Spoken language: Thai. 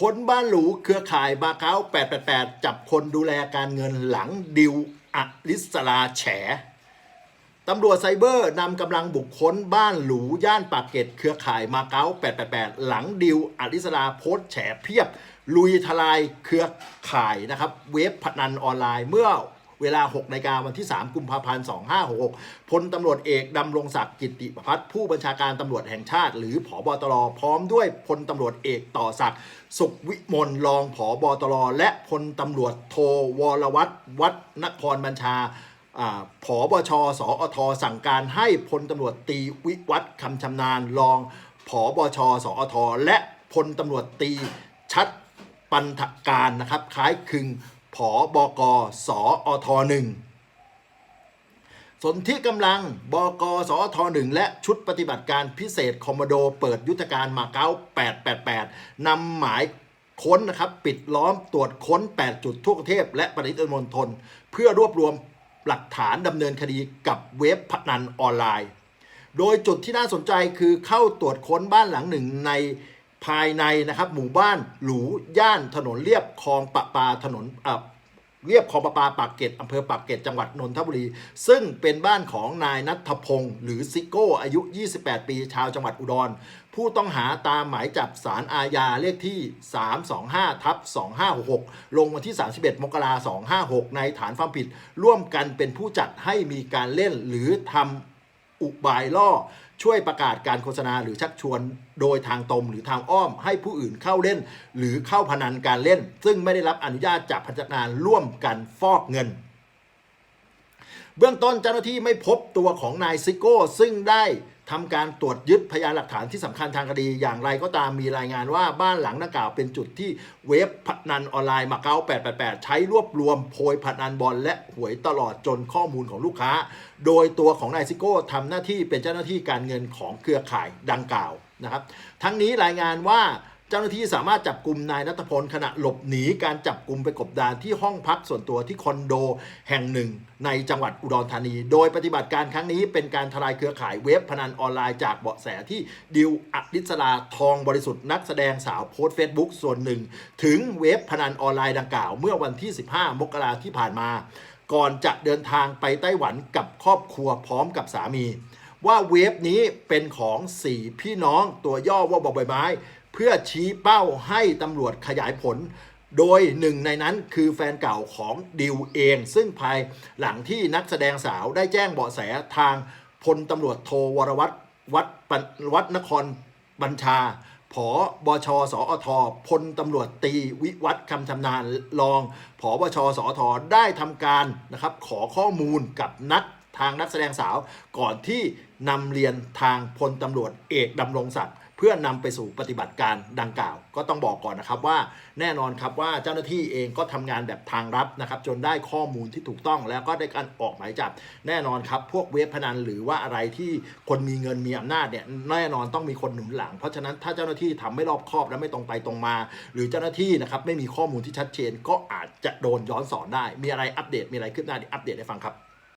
คนบ้านหรูเครือข่ายมาเก๊า888 จับคนดูแลการเงินหลังดิวอลิสลาแฉตำรวจไซเบอร์นำกำลังบุกค้นบ้านหรู ย่านปากเกร็ดเครือข่ายมาเก๊า888 หลังดิวอลิสลาโพสแฉเพียบ ลุยทลายเครือข่ายนะครับ เว็บพนันออนไลน์เมื่อ เวลา6นาฬิกาวันที่ 3 กุมภาพันธ์ 2566พลตำรวจเอกดำรงศักดิ์กิติประพัฒน์ผู้บัญชาการตำรวจแห่งชาติ หรือผอบตรพร้อมด้วยพลตำรวจเอกต่อศักดิ์สุขวิมลรองผอบตรและพลตำรวจโทวรวัฒน์วัดนครบัญชาผอบชสอทสั่งการให้พลตำรวจตีวิวัฒน์คำชำนาญรองผอบชสอทและพลตำรวจตีชัดปันธการนะครับคล้ายคลึง ผอบกสอทหนึ่งสนที่กำลังบกสอทหนึ่งและชุดปฏิบัติการพิเศษคอมโมโดเปิดยุทธการมาเก๊า888นำหมายค้นนะครับปิดล้อมตรวจค้น 8 จุดทั่วประเทศและปริมณฑลเพื่อรวบรวมหลักฐานดำเนินคดีกับเว็บพนันออนไลน์ โดยจุดที่น่าสนใจคือเข้าตรวจค้นบ้านหลังหนึ่งใน ภายในนะครับหมู่บ้านหรูย่านถนนเรียบคลองปะปาถนนอะเรียบคลองประปาปากเกร็ดอำเภอปากเกร็ดจังหวัดนนทบุรี ซึ่งเป็นบ้านของนายนัทพงศ์หรือซิโก้อายุ 28 ปีชาวจังหวัดอุดร ผู้ต้องหาตามหมายจับสารอาญาเลขที่ 325ทับ2566 ลงวันที่ 31 มกราคม256 ในฐานความผิด ร่วมกันเป็นผู้จัดให้มีการเล่นหรือทำอุบายล่อ ช่วยประกาศการโฆษณาหรือชักชวนโดยทางตรงหรือทางอ้อมให้ผู้อื่นเข้าเล่น หรือเข้าพนันการเล่น ซึ่งไม่ได้รับอนุญาตจากพนักงานร่วมกันฟอกเงิน เบื้องต้นเจ้าหน้าที่ไม่พบตัวของนายซิโก้ซึ่งได้ ทำการตรวจยึดพยานหลักฐานที่สำคัญทางคดีอย่างไรก็ตามมีรายงานว่าบ้านหลังดังกล่าวเป็นจุดที่เว็บพนันออนไลน์มาเก๊า888 ใช้รวบรวมโพยพนันบอลและหวยตลอดจนข้อมูลของลูกค้า โดยตัวของนายซิโก้ทำหน้าที่เป็นเจ้าหน้าที่การเงินของเครือข่ายดังกล่าวนะครับ ทั้งนี้รายงานว่า เจ้าหน้าที่สามารถจับกลุ่มนายนัทพลขณะหลบหนีการจับกลุ่มไปกบดานที่ห้องพักส่วนตัวที่คอนโดแห่งหนึ่ง ในจังหวัดอุดรธานี โดยปฏิบัติการครั้งนี้เป็นการทลายเครือข่ายเว็บพนันออนไลน์จากเบาะแสที่ดิวอดิศราทองบริสุทธิ์นักแสดงสาวโพสต์เฟซบุ๊กส่วนหนึ่ง ถึงเว็บพนันออนไลน์ดังกล่าว เมื่อวันที่ 15 มกราที่ผ่านมา ก่อนจะเดินทางไปไต้หวันกับครอบครัวพร้อมกับสามี ว่าเว็บนี้เป็นของสี่พี่น้องตัวย่อว่าบอใบไม้ เพื่อชี้เป้าให้ตำรวจขยายผล โดยหนึ่งในนั้นคือแฟนเก่าของดิวเอง ซึ่งภายหลังที่นักแสดงสาวได้แจ้งเบาะแสทางพลตำรวจโทวรวัตรวัดนวัดนครบัญชาผอบชสอทพลตำรวจตีวิวัฒน์คำชำนาญรองผอบชสอทได้ทำการนะครับขอข้อมูลกับนัก ทางนักแสดงสาว ก่อนที่นำเรียนทางพลตำรวจเอกดำรงศักดิ์เพื่อนำไปสู่ปฏิบัติการดังกล่าว ก็ต้องบอกก่อนนะครับว่าแน่นอนครับว่าเจ้าหน้าที่เองก็ทำงานแบบทางลับนะครับ จนได้ข้อมูลที่ถูกต้องแล้วก็ได้การออกหมายจับ แน่นอนครับ พวกเว็บพนันหรือว่าอะไรที่คนมีเงินมีอำนาจเนี่ยแน่นอนต้องมีคนหนุนหลัง เพราะฉะนั้นถ้าเจ้าหน้าที่ทำไม่รอบคอบและไม่ตรงไปตรงมา หรือเจ้าหน้าที่นะครับไม่มีข้อมูลที่ชัดเจน ก็อาจจะโดนย้อนสอนได้ มีอะไรอัปเดตมีอะไรขึ้นหน้าอัปเดตให้ฟังครับ